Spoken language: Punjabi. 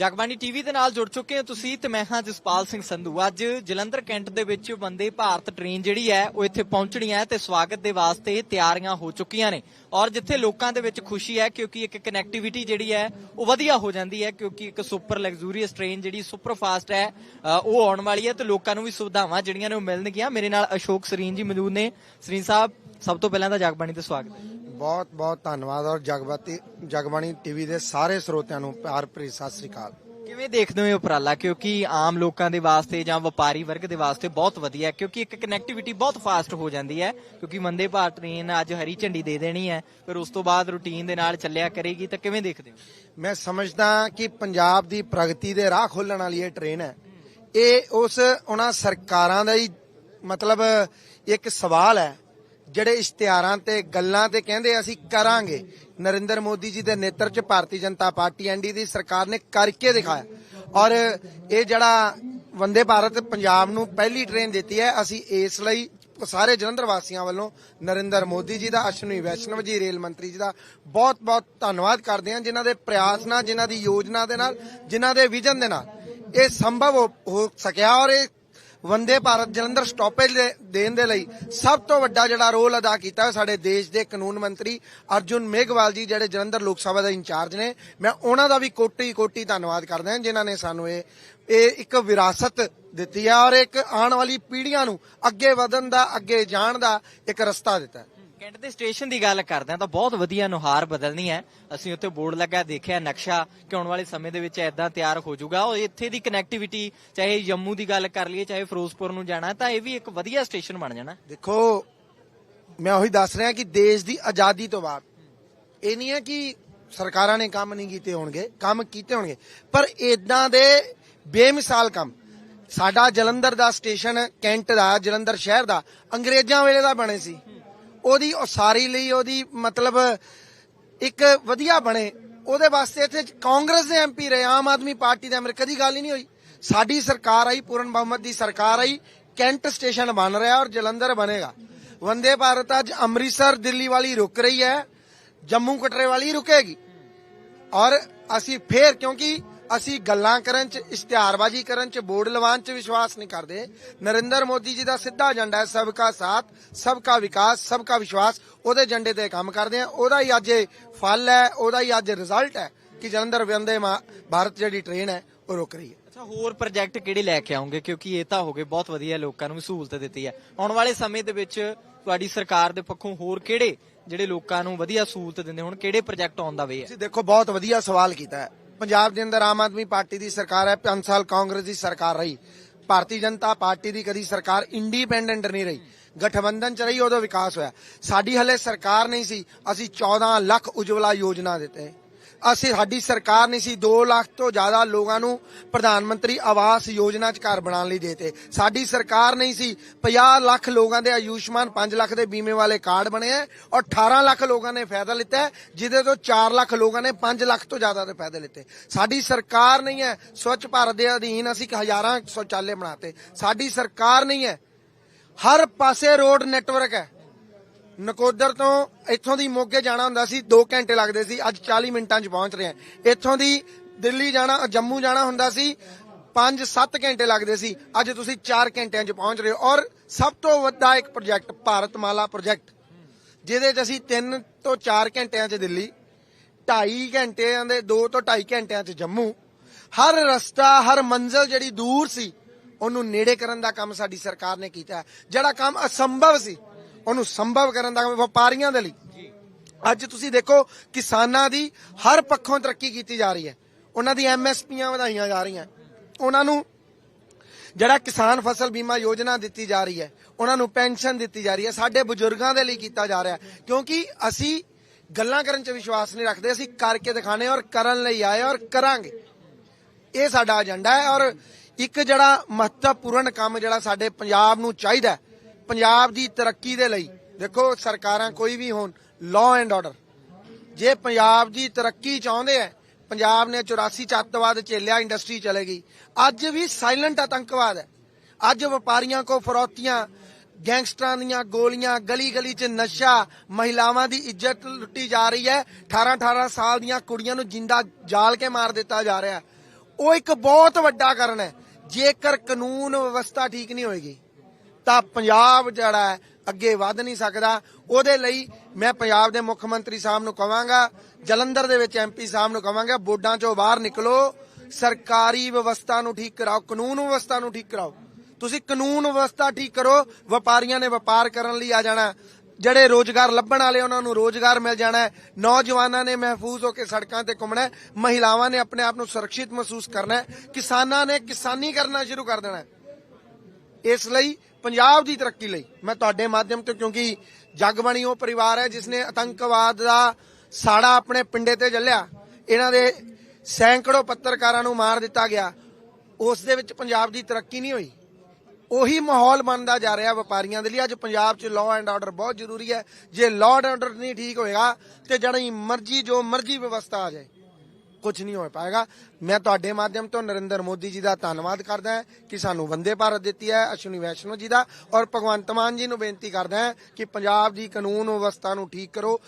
ਜਗਬਾਣੀ ਟੀਵੀ ਦੇ ਨਾਲ ਜੁੜ ਚੁੱਕੇ ਹੋ ਤੁਸੀਂ ਤੇ ਮੈਂ ਹਾਂ ਜਸਪਾਲ ਸਿੰਘ ਸੰਧੂ। ਅੱਜ ਜਲੰਧਰ ਕੈਂਟ ਦੇ ਵਿੱਚ ਬੰਦੇ ਭਾਰਤ ਟ੍ਰੇਨ ਜਿਹੜੀ ਹੈ, ਉਹ ਇੱਥੇ ਪਹੁੰਚਣੀ ਹੈ ਤੇ ਸਵਾਗਤ ਦੇ ਵਾਸਤੇ ਤਿਆਰੀਆਂ ਹੋ ਚੁੱਕੀਆਂ ਨੇ। ਔਰ ਜਿੱਥੇ ਲੋਕਾਂ ਦੇ ਵਿੱਚ ਖੁਸ਼ੀ ਹੈ, ਕਿਉਂਕਿ ਇੱਕ ਕਨੈਕਟੀਵਿਟੀ ਜਿਹੜੀ ਹੈ, ਉਹ ਵਧੀਆ ਹੋ ਜਾਂਦੀ ਹੈ, ਕਿਉਂਕਿ ਇੱਕ ਸੁਪਰ ਲਗਜ਼ੂਰੀਅਸ ਟ੍ਰੇਨ ਜਿਹੜੀ ਸੁਪਰ ਫਾਸਟ ਹੈ ਉਹ ਆਉਣ ਵਾਲੀ ਹੈ ਤੇ ਲੋਕਾਂ ਨੂੰ ਵੀ ਸੁਵਿਧਾਵਾਂ ਜਿਹੜੀਆਂ ਨੇ ਉਹ ਮਿਲਣਗੀਆਂ। ਮੇਰੇ ਨਾਲ ਅਸ਼ੋਕ ਸਰੀਨ ਜੀ ਮੌਜੂਦ ਨੇ। ਸਰੀਨ ਸਾਹਿਬ, ਸਭ ਤੋਂ ਪਹਿਲਾਂ ਤਾਂ ਜਗਬਾਣੀ ਤੇ ਸਵਾਗਤ ਹੈ। ਬਹੁਤ ਬਹੁਤ ਧੰਨਵਾਦ ਔਰ ਜਗਬਾਤੀ ਜਗਬਾਣੀ ਟੀਵੀ ਦੇ ਸਾਰੇ ਸਰੋਤਿਆਂ ਨੂੰ ਪਿਆਰ ਭਰੀ ਸਤਿ ਸ੍ਰੀ ਅਕਾਲ। ਕਿਵੇਂ ਦੇਖਦੇ ਹੋ ਇਹ ਉਪਰਾਲਾ? ਕਿਉਂਕਿ ਆਮ ਲੋਕਾਂ ਦੇ ਵਾਸਤੇ ਜਾਂ ਵਪਾਰੀ ਵਰਗ ਦੇ ਵਾਸਤੇ ਬਹੁਤ ਵਧੀਆ ਹੈ ਕਿਉਂਕਿ ਇੱਕ ਕਨੈਕਟੀਵਿਟੀ ਬਹੁਤ ਫਾਸਟ ਹੋ ਜਾਂਦੀ ਹੈ ਕਿਉਂਕਿ ਵੰਦੇ ਭਾਰਤ ਟ੍ਰੇਨ ਅੱਜ ਹਰੀ ਝੰਡੀ ਦੇ ਦੇਣੀ ਹੈ ਫਿਰ ਉਸ ਤੋਂ ਬਾਅਦ ਰੂਟੀਨ ਦੇ ਨਾਲ ਚੱਲਿਆ ਕਰੇਗੀ ਤਾਂ ਕਿਵੇਂ ਦੇਖਦੇ ਹੋ? ਮੈਂ ਸਮਝਦਾ ਕਿ ਪੰਜਾਬ ਦੀ ਪ੍ਰਗਤੀ ਦੇ ਰਾਹ ਖੋਲਣ ਵਾਲੀ ਇਹ ਟ੍ਰੇਨ ਹੈ। ਇਹ ਉਸ ਉਹਨਾਂ ਸਰਕਾਰਾਂ ਦਾ ਹੀ ਮਤਲਬ ਇੱਕ ਸਵਾਲ ਹੈ ਜਿਹੜੇ ਇਸ਼ਤਿਹਾਰਾਂ ਤੇ, ਗੱਲਾਂ ਤੇ ਕਹਿੰਦੇ ਅਸੀਂ ਕਰਾਂਗੇ। ਨਰਿੰਦਰ ਮੋਦੀ ਜੀ ਦੇ ਨੇਤਰ 'ਚ ਭਾਰਤੀ ਜਨਤਾ ਪਾਰਟੀ ਐਨਡੀ ਦੀ ਸਰਕਾਰ ਨੇ ਕਰਕੇ ਦਿਖਾਇਆ। ਔਰ ਇਹ ਜਿਹੜਾ ਵੰਦੇ ਭਾਰਤ ਪੰਜਾਬ ਨੂੰ ਪਹਿਲੀ ਟ੍ਰੇਨ ਦਿੱਤੀ ਹੈ, ਅਸੀਂ ਇਸ ਲਈ ਸਾਰੇ ਜਲੰਧਰ ਵਾਸੀਆਂ ਵੱਲੋਂ ਨਰਿੰਦਰ ਮੋਦੀ ਜੀ ਦਾ, ਅਸ਼ਵਨੀ ਵੈਸ਼ਨਵ ਜੀ, ਰੇਲ ਮੰਤਰੀ ਜੀ ਦਾ ਬਹੁਤ ਬਹੁਤ ਧੰਨਵਾਦ ਕਰਦੇ ਹਾਂ, ਜਿਨ੍ਹਾਂ ਦੇ ਪ੍ਰਯਾਸ ਨਾਲ, ਜਿਨ੍ਹਾਂ ਦੀ ਯੋਜਨਾ ਦੇ ਨਾਲ, ਜਿਨ੍ਹਾਂ ਦੇ ਵਿਜ਼ਨ ਦੇ ਨਾਲ ਇਹ ਸੰਭਵ ਹੋ- ਹੋ ਸਕਿਆ। ਔਰ ਇਹ ਵੰਦੇ ਭਾਰਤ ਜਲੰਧਰ ਸਟਾਪੇਜ ਦੇਣ ਦੇ ਲਈ ਸਭ ਤੋਂ ਵੱਡਾ ਜਿਹੜਾ ਰੋਲ ਅਦਾ ਕੀਤਾ ਹੈ ਸਾਡੇ ਦੇਸ਼ ਦੇ ਕਾਨੂੰਨ ਮੰਤਰੀ ਅਰਜੁਨ ਮੇਘਵਾਲ ਜੀ, ਜਿਹੜੇ ਜਲੰਧਰ ਲੋਕ ਸਭਾ ਦੇ ਇੰਚਾਰਜ ਨੇ। ਮੈਂ ਉਹਨਾਂ ਦਾ ਵੀ ਕੋਟੀ ਕੋਟੀ ਧੰਨਵਾਦ ਕਰਦਾ ਹਾਂ, ਜਿਨ੍ਹਾਂ ਨੇ ਸਾਨੂੰ ਇਹ ਇਹ ਇੱਕ ਵਿਰਾਸਤ ਦਿੱਤੀ ਹੈ ਔਰ ਇੱਕ ਆਉਣ ਵਾਲੀ ਪੀੜ੍ਹੀਆਂ ਨੂੰ ਅੱਗੇ ਵਧਣ ਦਾ, ਅੱਗੇ ਜਾਣ ਦਾ ਇੱਕ ਰਸਤਾ ਦਿੱਤਾ ਹੈ। ਕੈਂਟ ਦੇ ਸਟੇਸ਼ਨ ਦੀ ਗੱਲ ਕਰਦੇ ਹਾਂ ਤਾਂ ਬਹੁਤ ਵਧੀਆ ਨੁਹਾਰ ਬਦਲਣੀ ਹੈ। ਅਸੀਂ ਉੱਥੇ ਬੋਰਡ ਲੱਗਾ ਦੇਖਿਆ ਨਕਸ਼ਾ ਕਿ ਆਉਣ ਵਾਲੇ ਸਮੇਂ ਦੇ ਵਿੱਚ ਐਦਾਂ ਤਿਆਰ ਹੋ ਜਾਊਗਾ। ਔਰ ਇੱਥੇ ਦੀ ਕਨੈਕਟੀਵਿਟੀ ਚਾਹੇ ਜੰਮੂ ਦੀ ਗੱਲ ਕਰ ਲਈਏ, ਚਾਹੇ ਫਿਰੋਜ਼ਪੁਰ ਨੂੰ ਜਾਣਾ ਤਾਂ ਇਹ ਵੀ ਇੱਕ ਵਧੀਆ ਸਟੇਸ਼ਨ ਬਣ ਜਾਣਾ। ਦੇਖੋ, ਮੈਂ ਉਹੀ ਦੱਸ ਰਿਹਾ ਕਿ ਦੇਸ਼ ਦੀ ਆਜ਼ਾਦੀ ਤੋਂ ਬਾਅਦ, ਇਹ ਨਹੀਂ ਹੈ ਕਿ ਸਰਕਾਰਾਂ ਨੇ ਕੰਮ ਨਹੀਂ ਕੀਤੇ ਹੋਣਗੇ, ਕੰਮ ਕੀਤੇ ਹੋਣਗੇ, ਪਰ ਇਦਾਂ ਦੇ ਬੇਮਿਸਾਲ ਕੰਮ, ਸਾਡਾ ਜਲੰਧਰ ਦਾ ਸਟੇਸ਼ਨ ਕੈਂਟ ਦਾ, ਜਲੰਧਰ ਸ਼ਹਿਰ ਦਾ, ਅੰਗਰੇਜ਼ਾਂ ਵੇਲੇ ਦਾ ਬਣੇ ਸੀ। ਉਹਦੀ ਉਸਾਰੀ ਲਈ ਉਹਦੀ ਮਤਲਬ ਇੱਕ ਵਧੀਆ ਬਣੇ। ਉਹਦੇ ਵਾਸਤੇ ਇੱਥੇ ਕਾਂਗਰਸ ਦੇ ਐਮਪੀ ਰਹੇ, ਆਮ ਆਦਮੀ ਪਾਰਟੀ ਦੇ ਐਮਪੀ ਕਦੀ ਗੱਲ ਹੀ ਨਹੀਂ ਹੋਈ। ਸਾਡੀ ਸਰਕਾਰ ਆਈ, ਪੂਰਨ ਬਹੁਮਤ ਦੀ ਸਰਕਾਰ ਆਈ, ਕੈਂਟ ਸਟੇਸ਼ਨ ਬਣ ਰਿਹਾ ਔਰ ਜਲੰਧਰ ਬਣੇਗਾ। ਵੰਦੇ ਭਾਰਤ ਅੱਜ ਅੰਮ੍ਰਿਤਸਰ, ਦਿੱਲੀ ਵਾਲੀ ਰੁਕ ਰਹੀ ਹੈ, ਜੰਮੂ ਕਟਰੇ ਵਾਲੀ ਰੁਕੇਗੀ। ਔਰ ਅਸੀਂ ਫੇਰ, ਕਿਉਂਕਿ ਅਸੀਂ ਗੱਲਾਂ ਕਰਨ ਚ ਇਸ਼ਤਿਹਾਰਬਾਜ਼ੀ ਕਰਨ ਚ ਬੋਰਡ ਲਵਾਉਣ ਚ ਵਿਸ਼ਵਾਸ ਨਹੀਂ ਕਰਦੇ। ਨਰਿੰਦਰ ਮੋਦੀ ਜੀ ਦਾ ਸਿੱਧਾ ਏਜੰਡਾ ਹੈ ਸਬਕਾ ਸਾਥ ਸਬਕਾ ਵਿਕਾਸ ਸਬਕਾ ਵਿਸ਼ਵਾਸ। ਉਹਦੇ ਏਜੰਡੇ ਤੇ ਕੰਮ ਕਰਦੇ ਆ ਉਹਦਾ ਹੀ ਅੱਜ ਫਲ ਹੈ ਉਹਦਾ ਹੀ ਅੱਜ ਰਿਜ਼ਲਟ ਹੈ ਕਿ ਜਲੰਧਰ ਵੰਦੇ ਭਾਰਤ ਜਿਹੜੀ ਟ੍ਰੇਨ ਹੈ ਉਹ ਰੁਕ ਰਹੀ ਹੈ। ਅੱਛਾ ਹੋਰ ਪ੍ਰੋਜੈਕਟ ਕਿਹੜੇ ਲੈ ਕੇ ਆਉਂਗੇ? ਕਿਉਂਕਿ ਇਹ ਤਾਂ ਹੋ ਗਏ ਬਹੁਤ ਵਧੀਆ ਲੋਕਾਂ ਨੂੰ ਸਹੂਲਤ ਦਿੱਤੀ ਹੈ। ਆਉਣ ਵਾਲੇ ਸਮੇਂ ਦੇ ਵਿੱਚ ਤੁਹਾਡੀ ਸਰਕਾਰ ਦੇ ਪੱਖੋਂ ਹੋਰ ਕਿਹੜੇ ਜਿਹੜੇ ਲੋਕਾਂ ਨੂੰ ਵਧੀਆ ਸਹੂਲਤ ਦਿੰਦੇ ਹੁਣ ਕਿਹੜੇ ਪ੍ਰੋਜੈਕਟ ਆਉਣ ਦਾ ਵੇ ਹੈ? ਤੁਸੀਂ ਦੇਖੋ ਬਹੁਤ ਵਧੀਆ ਸਵਾਲ ਕੀਤਾ ਹੈ। ਪੰਜਾਬ ਦੇ ਅੰਦਰ ਆਮ ਆਦਮੀ ਪਾਰਟੀ ਦੀ ਸਰਕਾਰ ਹੈ 5 ਸਾਲ ਕਾਂਗਰਸ ਦੀ ਸਰਕਾਰ ਰਹੀ। ਭਾਰਤੀ ਜਨਤਾ ਪਾਰਟੀ ਦੀ ਕਦੀ ਸਰਕਾਰ ਇੰਡੀਪੈਂਡੈਂਟ ਨਹੀਂ ਰਹੀ। ਗਠਬੰਧਨ ਚ ਰਹੀ, ਉਦੋਂ ਵਿਕਾਸ ਹੋਇਆ। ਸਾਡੀ ਹਲੇ ਸਰਕਾਰ ਨਹੀਂ ਸੀ, ਅਸੀਂ 14 ਲੱਖ ਉਜਵਲਾ ਯੋਜਨਾ ਦਿੱਤੇ। ਅਸੀਂ ਸਾਡੀ ਸਰਕਾਰ ਨਹੀਂ ਸੀ 2 ਲੱਖ ਤੋਂ ਜ਼ਿਆਦਾ ਲੋਕਾਂ ਨੂੰ ਪ੍ਰਧਾਨ ਮੰਤਰੀ ਆਵਾਸ ਯੋਜਨਾ 'ਚ ਘਰ ਬਣਾਉਣ ਲਈ ਦੇਤੇ। ਸਾਡੀ ਸਰਕਾਰ ਨਹੀਂ ਸੀ 50 ਲੱਖ ਲੋਕਾਂ ਦੇ ਆਯੁਸ਼ਮਾਨ 5 ਲੱਖ ਦੇ ਬੀਮੇ ਵਾਲੇ ਕਾਰਡ ਬਣੇ ਹੈ ਔਰ 18 ਲੱਖ ਲੋਕਾਂ ਨੇ ਫਾਇਦਾ ਲਿੱਤਾ ਜਿਹਦੇ ਤੋਂ 4 ਲੱਖ ਲੋਕਾਂ ਨੇ 5 ਲੱਖ ਤੋਂ ਜ਼ਿਆਦਾ ਦੇ ਫਾਇਦੇ ਲਿੱਤੇ। ਸਾਡੀ ਸਰਕਾਰ ਨਹੀਂ ਹੈ ਸਵੱਛ ਭਾਰਤ ਦੇ ਅਧੀਨ ਅਸੀਂ ਹਜ਼ਾਰਾਂ ਸ਼ੌਚਾਲੇ ਬਣਾਤੇ। ਸਾਡੀ ਸਰਕਾਰ ਨਹੀਂ ਹੈ ਹਰ ਪਾਸੇ ਰੋਡ ਨੈਟਵਰਕ ਹੈ ਨਕੋਦਰ ਤੋਂ ਇੱਥੋਂ ਦੀ ਮੋਗੇ ਜਾਣਾ ਹੁੰਦਾ ਸੀ 2 ਘੰਟੇ ਲੱਗਦੇ ਸੀ। ਅੱਜ 40 ਮਿੰਟਾਂ 'ਚ ਪਹੁੰਚ ਰਹੇ ਹਾਂ। ਇੱਥੋਂ ਦੀ ਦਿੱਲੀ ਜਾਣਾ, ਜੰਮੂ ਜਾਣਾ ਹੁੰਦਾ ਸੀ 5-7 ਘੰਟੇ ਲੱਗਦੇ ਸੀ। ਅੱਜ ਤੁਸੀਂ 4 ਘੰਟਿਆਂ 'ਚ ਪਹੁੰਚ ਰਹੇ ਹੋ। ਔਰ ਸਭ ਤੋਂ ਵੱਡਾ ਇੱਕ ਪ੍ਰੋਜੈਕਟ ਭਾਰਤਮਾਲਾ ਪ੍ਰੋਜੈਕਟ ਜਿਹਦੇ 'ਚ ਅਸੀਂ 3 ਤੋਂ 4 ਘੰਟਿਆਂ 'ਚ ਦਿੱਲੀ 2.5 ਘੰਟਿਆਂ ਦੇ 2 ਤੋਂ 2.5 ਘੰਟਿਆਂ 'ਚ ਜੰਮੂ। ਹਰ ਰਸਤਾ, ਹਰ ਮੰਜ਼ਲ ਜਿਹੜੀ ਦੂਰ ਸੀ, ਉਹਨੂੰ ਨੇੜੇ ਕਰਨ ਦਾ ਕੰਮ ਸਾਡੀ ਸਰਕਾਰ ਨੇ ਕੀਤਾ। ਜਿਹੜਾ ਕੰਮ ਅਸੰਭਵ ਸੀ ਉਹਨੂੰ ਸੰਭਵ ਕਰਨ ਦਾ ਵਪਾਰੀਆਂ ਦੇ ਲਈ। ਅੱਜ ਤੁਸੀਂ ਦੇਖੋ ਕਿਸਾਨਾਂ ਦੀ ਹਰ ਪੱਖੋਂ ਤਰੱਕੀ ਕੀਤੀ ਜਾ ਰਹੀ ਹੈ। ਉਹਨਾਂ ਦੀ ਐਮਐਸਪੀਆਂ ਵਧਾਈਆਂ ਜਾ ਰਹੀਆਂ। ਉਹਨਾਂ ਨੂੰ ਜਿਹੜਾ ਕਿਸਾਨ ਫਸਲ ਬੀਮਾ ਯੋਜਨਾ ਦਿੱਤੀ ਜਾ ਰਹੀ ਹੈ ਉਹਨਾਂ ਨੂੰ ਪੈਨਸ਼ਨ ਦਿੱਤੀ ਜਾ ਰਹੀ ਹੈ ਸਾਡੇ ਬਜ਼ੁਰਗਾਂ ਦੇ ਲਈ ਕੀਤਾ ਜਾ ਰਿਹਾ ਕਿਉਂਕਿ ਅਸੀਂ ਗੱਲਾਂ ਕਰਨ 'ਚ ਵਿਸ਼ਵਾਸ ਨਹੀਂ ਰੱਖਦੇ ਅਸੀਂ ਕਰਕੇ ਦਿਖਾਣੇ ਔਰ ਕਰਨ ਲਈ ਆਏ ਔਰ ਕਰਾਂਗੇ। ਇਹ ਸਾਡਾ ਏਜੰਡਾ ਹੈ ਔਰ ਇੱਕ ਜਿਹੜਾ ਮਹੱਤਵਪੂਰਨ ਕੰਮ ਜਿਹੜਾ ਸਾਡੇ ਪੰਜਾਬ ਨੂੰ ਚਾਹੀਦਾ ਹੈ, ਪੰਜਾਬ ਦੀ ਤਰੱਕੀ ਦੇ ਲਈ, ਦੇਖੋ ਸਰਕਾਰਾਂ ਕੋਈ ਵੀ ਹੋਣ ਲਾਅ ਐਂਡ ਆਰਡਰ ਜੇ ਪੰਜਾਬ ਦੀ ਤਰੱਕੀ ਚਾਹੁੰਦੇ ਆ ਪੰਜਾਬ ਨੇ 84 ਚ ਅੱਤਵਾਦ ਝੇਲਿਆ ਇੰਡਸਟਰੀ ਚਲੇ ਗਈ। ਅੱਜ ਵੀ ਸਾਇਲੈਂਟ ਆਤੰਕਵਾਦ ਹੈ ਅੱਜ ਵਪਾਰੀਆਂ ਕੋ ਫਰੌਤੀਆਂ ਗੈਂਗਸਟਰਾਂ ਦੀਆਂ ਗੋਲੀਆਂ ਗਲੀ ਗਲੀ 'ਚ ਨਸ਼ਾ, ਮਹਿਲਾਵਾਂ ਦੀ ਇੱਜ਼ਤ ਲੁੱਟੀ ਜਾ ਰਹੀ ਹੈ 18 18 ਸਾਲ ਦੀਆਂ ਕੁੜੀਆਂ ਨੂੰ ਜਿੰਦਾ ਜਾਲ ਕੇ ਮਾਰ ਦਿੱਤਾ ਜਾ ਰਿਹਾ ਉਹ ਇੱਕ ਬਹੁਤ ਵੱਡਾ ਕਾਰਨ ਹੈ ਜੇਕਰ ਕਾਨੂੰਨ ਵਿਵਸਥਾ ਠੀਕ ਨਹੀਂ ਹੋਏਗੀ ਤਾਂ ਪੰਜਾਬ ਜਿਹੜਾ ਅੱਗੇ ਵਧ ਨਹੀਂ ਸਕਦਾ। ਉਹਦੇ ਲਈ ਮੈਂ ਪੰਜਾਬ ਦੇ ਮੁੱਖ ਮੰਤਰੀ ਸਾਹਿਬ ਨੂੰ ਕਵਾਂਗਾ, ਜਲੰਧਰ ਦੇ ਵਿੱਚ ਐਮਪੀ ਸਾਹਿਬ ਨੂੰ ਕਵਾਂਗਾ, ਬੋਰਡਾਂ ਚੋਂ ਬਾਹਰ ਨਿਕਲੋ। ਸਰਕਾਰੀ ਵਿਵਸਥਾ ਨੂੰ ਠੀਕ ਕਰਾਓ, ਕਾਨੂੰਨ ਵਿਵਸਥਾ ਨੂੰ ਠੀਕ ਕਰਾਓ। ਤੁਸੀਂ ਕਾਨੂੰਨ ਵਿਵਸਥਾ ਠੀਕ ਕਰੋ, ਵਪਾਰੀਆਂ ਨੇ ਵਪਾਰ ਕਰਨ ਲਈ ਆ ਜਾਣਾ। ਜਿਹੜੇ ਰੋਜ਼ਗਾਰ ਲੱਭਣ ਵਾਲੇ ਉਹਨਾਂ ਨੂੰ ਰੋਜ਼ਗਾਰ ਮਿਲ ਜਾਣਾ ਨੌਜਵਾਨਾਂ ਨੇ ਮਹਿਫੂਜ਼ ਹੋ ਕੇ ਸੜਕਾਂ ਤੇ ਘੁੰਮਣਾ ਮਹਿਲਾਵਾਂ ਨੇ ਆਪਣੇ ਆਪ ਨੂੰ ਸੁਰੱਖਿਅਤ ਮਹਿਸੂਸ ਕਰਨਾ ਕਿਸਾਨਾਂ ਨੇ ਕਿਸਾਨੀ ਕਰਨਾ ਸ਼ੁਰੂ ਕਰ ਦੇਣਾ ਇਸ ਲਈ ਪੰਜਾਬ ਦੀ ਤਰੱਕੀ ਲਈ। ਮੈਂ ਤੁਹਾਡੇ ਮਾਧਿਅਮ ਤੋਂ ਕਿਉਂਕਿ ਜਗਬਾਣੀ ਉਹ ਪਰਿਵਾਰ ਹੈ ਜਿਸ ਨੇ ਆਤੰਕਵਾਦ ਦਾ ਸਾੜਾ ਆਪਣੇ ਪਿੰਡੇ ਤੇ ਜੱਲਿਆ। ਇਹਨਾਂ ਦੇ ਸੈਂਕੜੋ ਪੱਤਰਕਾਰਾਂ ਨੂੰ ਮਾਰ ਦਿੱਤਾ ਗਿਆ। ਉਸ ਦੇ ਵਿੱਚ ਪੰਜਾਬ ਦੀ ਤਰੱਕੀ ਨਹੀਂ ਹੋਈ। ਉਹੀ ਮਾਹੌਲ ਬਣਦਾ ਜਾ ਰਿਹਾ ਵਪਾਰੀਆਂ ਦੇ ਲਈ। ਅੱਜ ਪੰਜਾਬ 'ਚ ਲਾਅ ਐਂਡ ਆਰਡਰ ਬਹੁਤ ਜ਼ਰੂਰੀ ਹੈ। ਜੇ ਲਾਅ ਐਂਡ ਆਰਡਰ ਨਹੀਂ ਠੀਕ ਹੋਏਗਾ ਤੇ ਜਿਹੜੀ ਮਰਜ਼ੀ ਜੋ ਮਰਜ਼ੀ ਵਿਵਸਥਾ ਆ ਜਾਏ। ਕੁਝ ਨਹੀਂ ਹੋ ਪਾਏਗਾ। ਮੈਂ ਤੁਹਾਡੇ ਮਾਧਿਅਮ ਤੋਂ ਨਰਿੰਦਰ ਮੋਦੀ ਜੀ ਦਾ ਧੰਨਵਾਦ ਕਰਦਾ ਹਾਂ ਕਿ ਸਾਨੂੰ ਵੰਦੇ ਭਾਰਤ ਦਿੱਤੀ ਹੈ ਅਸ਼ਵਨੀ ਵੈਸ਼ਨੋ ਜੀ ਦਾ। ਔਰ ਭਗਵੰਤ ਮਾਨ ਜੀ ਨੂੰ ਬੇਨਤੀ ਕਰਦਾ ਹਾਂ ਕਿ ਪੰਜਾਬ ਦੀ ਕਾਨੂੰਨ ਵਿਵਸਥਾ ਨੂੰ ਠੀਕ ਕਰੋ।